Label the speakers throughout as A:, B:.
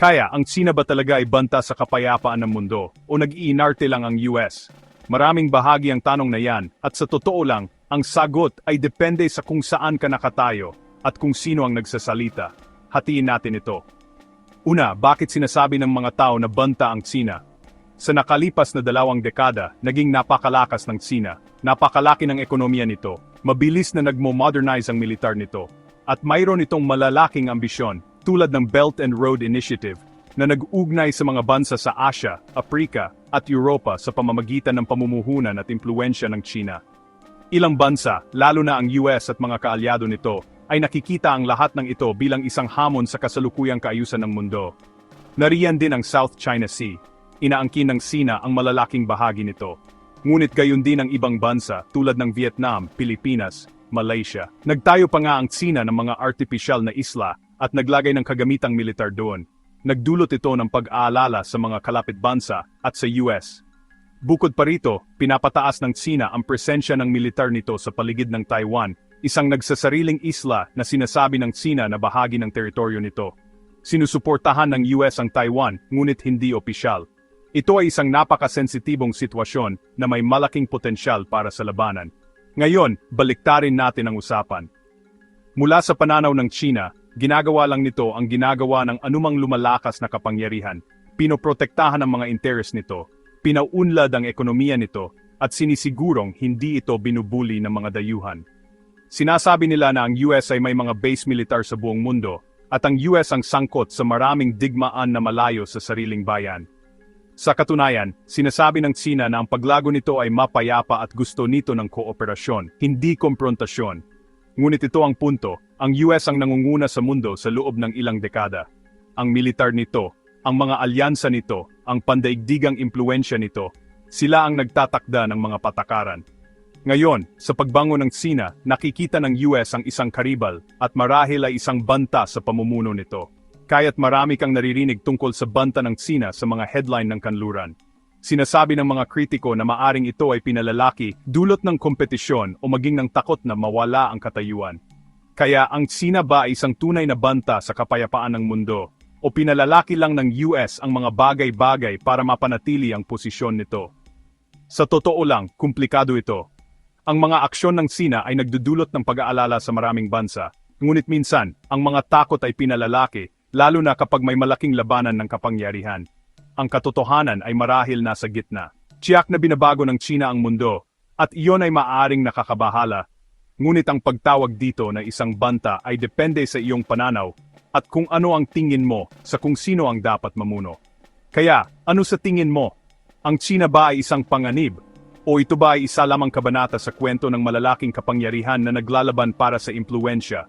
A: Kaya, ang Sina ba talaga ay banta sa kapayapaan ng mundo o nag-iinarte lang ang US? Maraming bahagi ang tanong na yan at sa totoo lang, ang sagot ay depende sa kung saan ka nakatayo at kung sino ang nagsasalita. Hatiin natin ito. Una, bakit sinasabi ng mga tao na banta ang Sina? Sa nakalipas na dalawang dekada, naging napakalakas ng Sina. Napakalaki ng ekonomiya nito. Mabilis na nagmo-modernize ang militar nito. At mayroon itong malalaking ambisyon, tulad ng Belt and Road Initiative, na nag-ugnay sa mga bansa sa Asia, Afrika, at Europa sa pamamagitan ng pamumuhunan at impluensya ng China. Ilang bansa, lalo na ang US at mga kaalyado nito, ay nakikita ang lahat ng ito bilang isang hamon sa kasalukuyang kaayusan ng mundo. Nariyan din ang South China Sea. Inaangkin ng Sina ang malalaking bahagi nito. Ngunit gayon din ang ibang bansa tulad ng Vietnam, Pilipinas, Malaysia. Nagtayo pa nga ang Sina ng mga artificial na isla at naglagay ng kagamitang militar doon. Nagdulot ito ng pag-aalala sa mga kalapit bansa at sa US. Bukod pa rito, pinapataas ng Sina ang presensya ng militar nito sa paligid ng Taiwan, isang nagsasariling isla na sinasabi ng Sina na bahagi ng teritoryo nito. Sinusuportahan ng US ang Taiwan, ngunit hindi opisyal. Ito ay isang napakasensitibong sitwasyon na may malaking potensyal para sa labanan. Ngayon, baliktarin natin ang usapan. Mula sa pananaw ng China, ginagawa lang nito ang ginagawa ng anumang lumalakas na kapangyarihan. Pinoprotektahan ang mga interes nito, pinauunlad ang ekonomiya nito, at sinisigurong hindi ito binubuli ng mga dayuhan. Sinasabi nila na ang US ay may mga base militar sa buong mundo, at ang US ang sangkot sa maraming digmaan na malayo sa sariling bayan. Sa katunayan, sinasabi ng Sina na ang paglago nito ay mapayapa at gusto nito ng kooperasyon, hindi komprontasyon. Ngunit ito ang punto, ang US ang nangunguna sa mundo sa loob ng ilang dekada. Ang militar nito, ang mga alyansa nito, ang pandaigdigang impluensya nito, sila ang nagtatakda ng mga patakaran. Ngayon, sa pagbango ng Sina, nakikita ng US ang isang karibal at marahil ay isang banta sa pamumuno nito. Kaya't marami kang naririnig tungkol sa banta ng Sina sa mga headline ng kanluran. Sinasabi ng mga kritiko na maaring ito ay pinalalaki dulot ng kompetisyon o maging ng takot na mawala ang katayuan. Kaya ang Sina ba ay isang tunay na banta sa kapayapaan ng mundo? O pinalalaki lang ng US ang mga bagay-bagay para mapanatili ang posisyon nito? Sa totoo lang, komplikado ito. Ang mga aksyon ng Sina ay nagdudulot ng pag-aalala sa maraming bansa, ngunit minsan, ang mga takot ay pinalalaki, lalo na kapag may malaking labanan ng kapangyarihan. Ang katotohanan ay marahil nasa gitna. Tiyak na binabago ng China ang mundo, at iyon ay maaring nakakabahala. Ngunit ang pagtawag dito na isang banta ay depende sa iyong pananaw, at kung ano ang tingin mo sa kung sino ang dapat mamuno. Kaya, ano sa tingin mo? Ang China ba ay isang panganib o ito ba ay isa lamang kabanata sa kwento ng malalaking kapangyarihan na naglalaban para sa impluensya?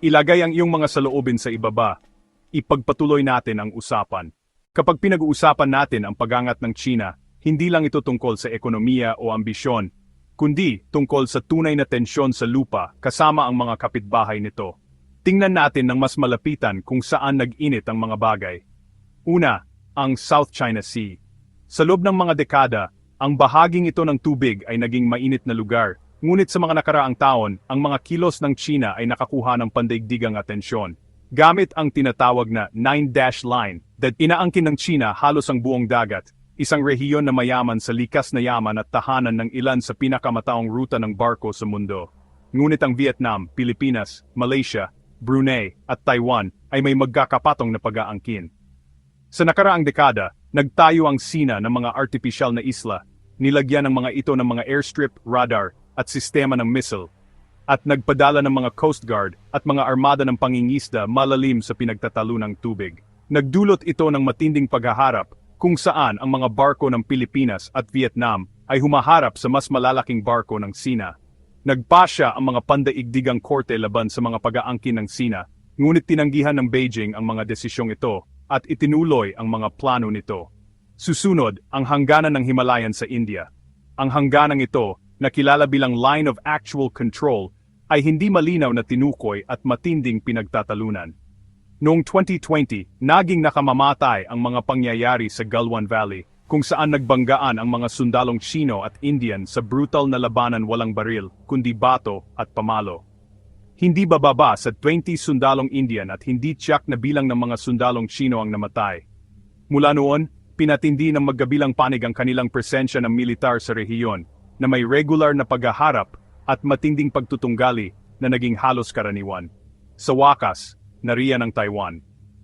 A: Ilagay ang iyong mga saloobin sa ibaba. Ipagpatuloy natin ang usapan. Kapag pinag-uusapan natin ang pagangat ng China, hindi lang ito tungkol sa ekonomiya o ambisyon, kundi tungkol sa tunay na tensyon sa lupa kasama ang mga kapitbahay nito. Tingnan natin ng mas malapitan kung saan nag-init ang mga bagay. Una, ang South China Sea. Sa loob ng mga dekada, ang bahaging ito ng tubig ay naging mainit na lugar, ngunit sa mga nakaraang taon, ang mga kilos ng China ay nakakuha ng pandaigdigang atensyon. Gamit ang tinatawag na Nine-Dash Line, that inaangkin ng China halos ang buong dagat, isang rehiyon na mayaman sa likas na yaman at tahanan ng ilan sa pinakamataong ruta ng barko sa mundo. Ngunit ang Vietnam, Pilipinas, Malaysia, Brunei, at Taiwan ay may magkakapatong na pag-aangkin. Sa nakaraang dekada, nagtayo ang Sina ng mga artificial na isla, nilagyan ng mga ito ng mga airstrip, radar, at sistema ng missile, at nagpadala ng mga Coast Guard at mga armada ng pangingisda malalim sa pinagtatalunang tubig. Nagdulot ito ng matinding paghaharap kung saan ang mga barko ng Pilipinas at Vietnam ay humaharap sa mas malalaking barko ng Sina. Nagpasya ang mga pandaigdigang korte laban sa mga pag-aangkin ng Sina, ngunit tinanggihan ng Beijing ang mga desisyong ito at itinuloy ang mga plano nito. Susunod, ang hangganan ng Himalayan sa India. Ang hangganang ito, na kilala bilang Line of Actual Control, ay hindi malinaw na tinukoy at matinding pinagtatalunan. Noong 2020, naging nakamamatay ang mga pangyayari sa Galwan Valley, kung saan nagbanggaan ang mga sundalong Chino at Indian sa brutal na labanan walang baril, kundi bato at pamalo. Hindi bababa sa 20 sundalong Indian at hindi tiyak na bilang ng mga sundalong Chino ang namatay. Mula noon, pinatindi ng magkabilang panig ang kanilang presensya ng militar sa rehiyon na may regular na paghaharap at matinding pagtutunggali na naging halos karaniwan. Sa wakas, nariyan ang Taiwan.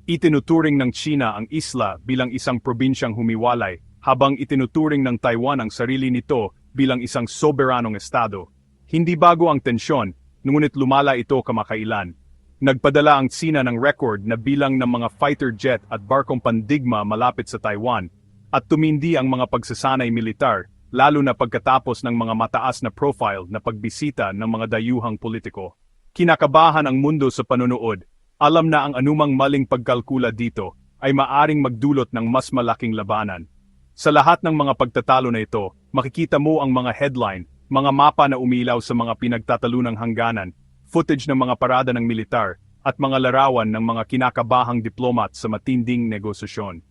A: Itinuturing ng China ang isla bilang isang probinsyang humiwalay habang itinuturing ng Taiwan ang sarili nito bilang isang soberanong estado. Hindi bago ang tensyon, ngunit lumala ito kamakailan. Nagpadala ang China ng record na bilang ng mga fighter jet at barkong pandigma malapit sa Taiwan, at tumindi ang mga pagsasanay militar, lalo na pagkatapos ng mga mataas na profile na pagbisita ng mga dayuhang politiko. Kinakabahan ang mundo sa panunood, alam na ang anumang maling pagkalkula dito ay maaring magdulot ng mas malaking labanan. Sa lahat ng mga pagtatalo na ito, makikita mo ang mga headline, mga mapa na umilaw sa mga pinagtatalunang hangganan, footage ng mga parada ng militar, at mga larawan ng mga kinakabahang diplomat sa matinding negosasyon.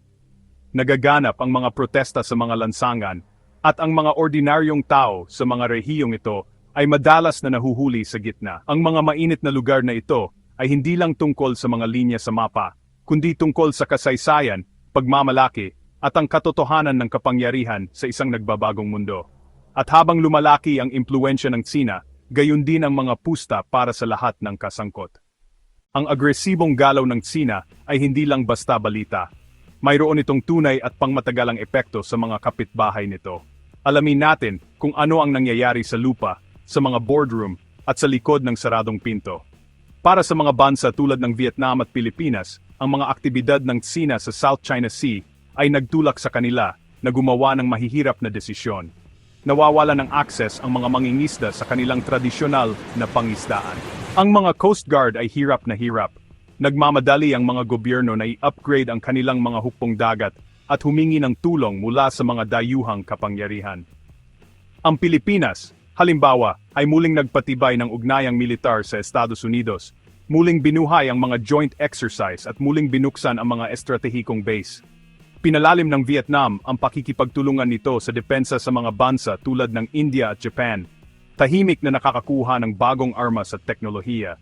A: Nagaganap ang mga protesta sa mga lansangan, at ang mga ordinaryong tao sa mga rehiyong ito ay madalas na nahuhuli sa gitna. Ang mga mainit na lugar na ito ay hindi lang tungkol sa mga linya sa mapa, kundi tungkol sa kasaysayan, pagmamalaki, at ang katotohanan ng kapangyarihan sa isang nagbabagong mundo. At habang lumalaki ang impluensya ng Tsina, gayon din ang mga pusta para sa lahat ng kasangkot. Ang agresibong galaw ng Tsina ay hindi lang basta balita. Mayroon itong tunay at pangmatagalang epekto sa mga kapitbahay nito. Alamin natin kung ano ang nangyayari sa lupa, sa mga boardroom, at sa likod ng saradong pinto. Para sa mga bansa tulad ng Vietnam at Pilipinas, ang mga aktibidad ng Tsina sa South China Sea ay nagtulak sa kanila na gumawa ng mahihirap na desisyon. Nawawala ng akses ang mga mangingisda sa kanilang tradisyonal na pangisdaan. Ang mga Coast Guard ay hirap na hirap. Nagmamadali ang mga gobyerno na i-upgrade ang kanilang mga hukbong dagat at humingi ng tulong mula sa mga dayuhang kapangyarihan. Ang Pilipinas, halimbawa, ay muling nagpatibay ng ugnayang militar sa Estados Unidos, muling binuhay ang mga joint exercise at muling binuksan ang mga estratehikong base. Pinalalim ng Vietnam ang pakikipagtulungan nito sa depensa sa mga bansa tulad ng India at Japan, tahimik na nakakakuha ng bagong armas at teknolohiya.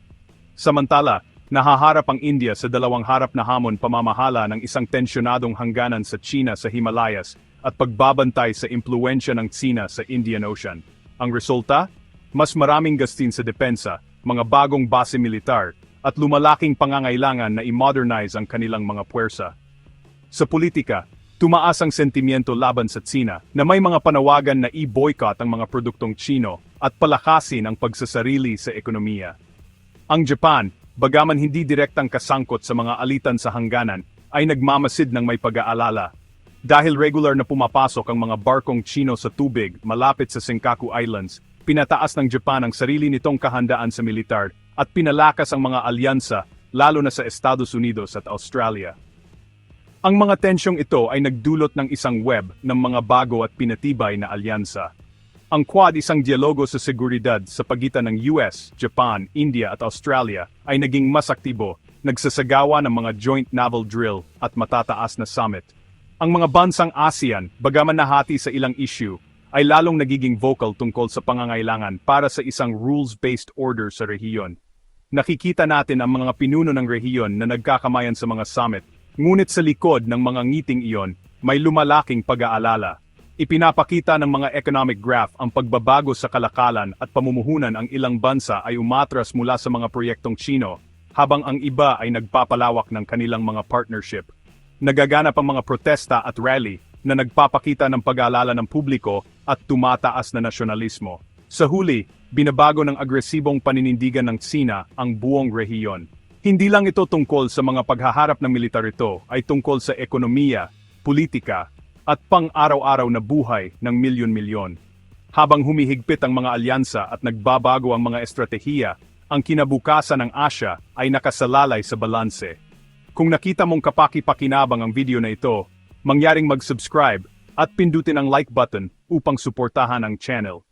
A: Samantala, nahaharap ang India sa dalawang harap na hamon pamamahala ng isang tensyonadong hangganan sa China sa Himalayas at pagbabantay sa impluensya ng China sa Indian Ocean. Ang resulta? Mas maraming gastin sa depensa, mga bagong base militar, at lumalaking pangangailangan na i-modernize ang kanilang mga puwersa. Sa politika, tumaas ang sentimiento laban sa Tsina na may mga panawagan na i-boycott ang mga produktong Chino at palakasin ang pagsasarili sa ekonomiya. Ang Japan, bagaman hindi direktang kasangkot sa mga alitan sa hangganan, ay nagmamasid ng may pag-aalala. Dahil regular na pumapasok ang mga barkong Chino sa tubig malapit sa Senkaku Islands, pinataas ng Japan ang sarili nitong kahandaan sa militar at pinalakas ang mga alyansa lalo na sa Estados Unidos at Australia. Ang mga tensyong ito ay nagdulot ng isang web ng mga bago at pinatibay na alyansa. Ang Quad isang dialogo sa seguridad sa pagitan ng US, Japan, India at Australia ay naging mas aktibo, nagsasagawa ng mga joint naval drill at matataas na summit. Ang mga bansang ASEAN, bagaman nahati sa ilang issue, ay lalong nagiging vocal tungkol sa pangangailangan para sa isang rules-based order sa rehiyon. Nakikita natin ang mga pinuno ng rehiyon na nagkakamayan sa mga summit, ngunit sa likod ng mga ngiting iyon, may lumalaking pag-aalala. Ipinapakita ng mga economic graph ang pagbabago sa kalakalan at pamumuhunan ang ilang bansa ay umatras mula sa mga proyektong Chino, habang ang iba ay nagpapalawak ng kanilang mga partnership. Nagaganap ang mga protesta at rally na nagpapakita ng pag-aalala ng publiko at tumataas na nasyonalismo. Sa huli, binabago ng agresibong paninindigan ng Tsina ang buong rehiyon. Hindi lang ito tungkol sa mga paghaharap ng militar ito, ay tungkol sa ekonomiya, politika, at pang-araw-araw na buhay ng milyon-milyon. Habang humihigpit ang mga alyansa at nagbabago ang mga estratehiya, ang kinabukasan ng Asya ay nakasalalay sa balanse. Kung nakita mong kapaki-pakinabang ang video na ito, mangyaring mag-subscribe at pindutin ang like button upang suportahan ang channel.